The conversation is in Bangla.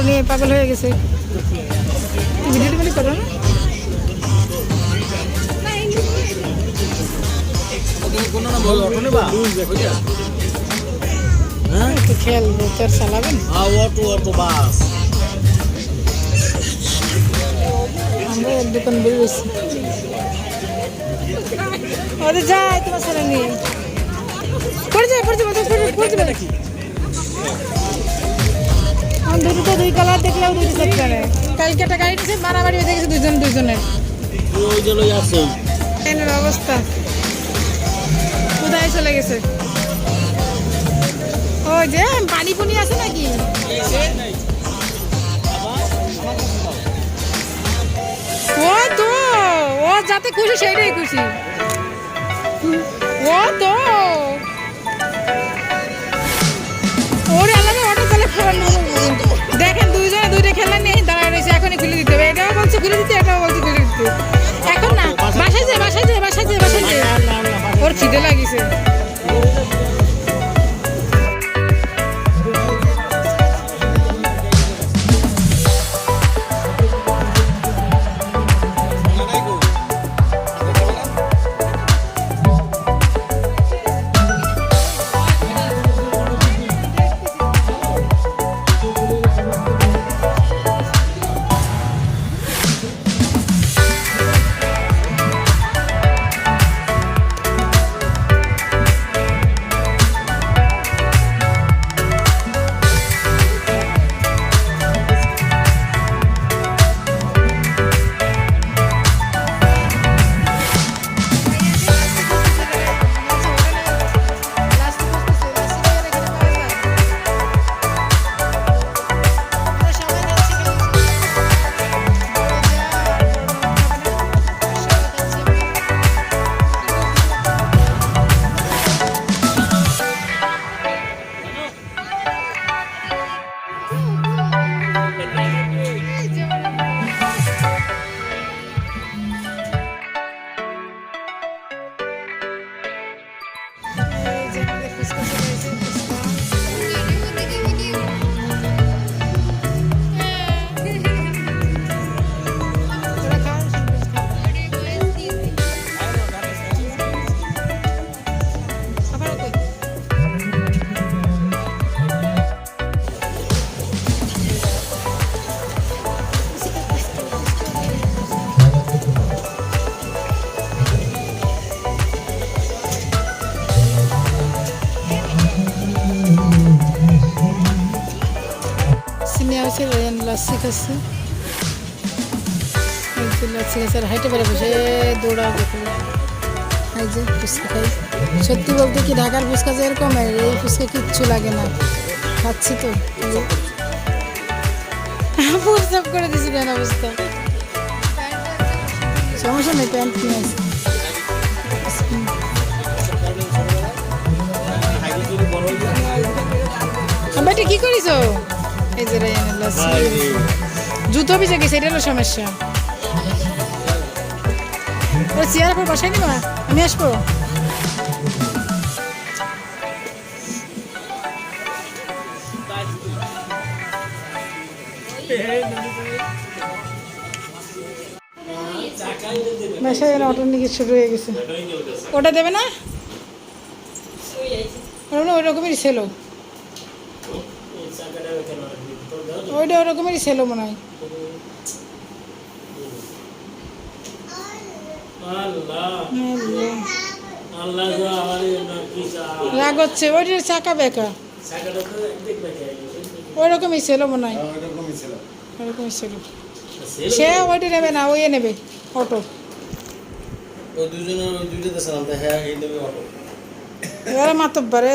অটো নিয়ে পাগল হয়ে গেছে। ভিডিও টিভিটি করো না? হ্যাঁ? একটু খেলব তোর চালাবেন? Auto auto bus. আমরা এক দোকান বেরিয়েছি ওদের যাই তোমার ছেলে নিয়ে। পড়ে যায় পড়ে যাবে পড়ে পড়ে যাবে আমার দুটো তো দুই কালার দেখলেও দুটো সেট করে। কালকে একটা গাড়ি নিয়েছে মারামারি হয়ে গেছে দুজন দুজনের। ওই যে আছে। ট্রেনের অবস্থা। কোথায় চলে গেছে? ওই যে পানি পুনি আছে নাকি? ও তো ও যাতে খুশি সেইটাই খুশি। ও তো। লাচ্ছি খাচ্ছে। লাচ্ছি আর হাইটে বেড়ে বসে দৌড়া এই যে ফুচকা খাই। সত্যি বলতে কি ঢাকার ফুচকা যে এরকম এই ফুচকা কিচ্ছু লাগে না। খাচ্ছি তো করে দিছি কেন অবস্থা? সমস্যা নেই, প্যান্ট কিনে আসি। কি করিস এই যে জুতো ভিজে গেছে এটা হলো সমস্যা। চেয়ার পর বসাই নিবা আমি আসব? বাসায় অটো নিয়ে শুরু হয়ে গেছে। ওটা দেবে না? রকমেরই ছিল ওইটা ওই রকমেরই ছিল মনে হয়। আল্লাহ আল্লাহ। আল্লাহ গো আমার কি চা রাগ হচ্ছে ওইটার চাকা বেকা। সাকাটা তো দেখবে কে ওই রকমই ছিল মনে হয়। ওরকমই ছিল। সে ওইটা নেবে না ওই নেবে অটো। ওই দুজনের ওই দুইটাতে সালাম হ্যাঁ এই নেবে অটো। এরা মাতব্বরে।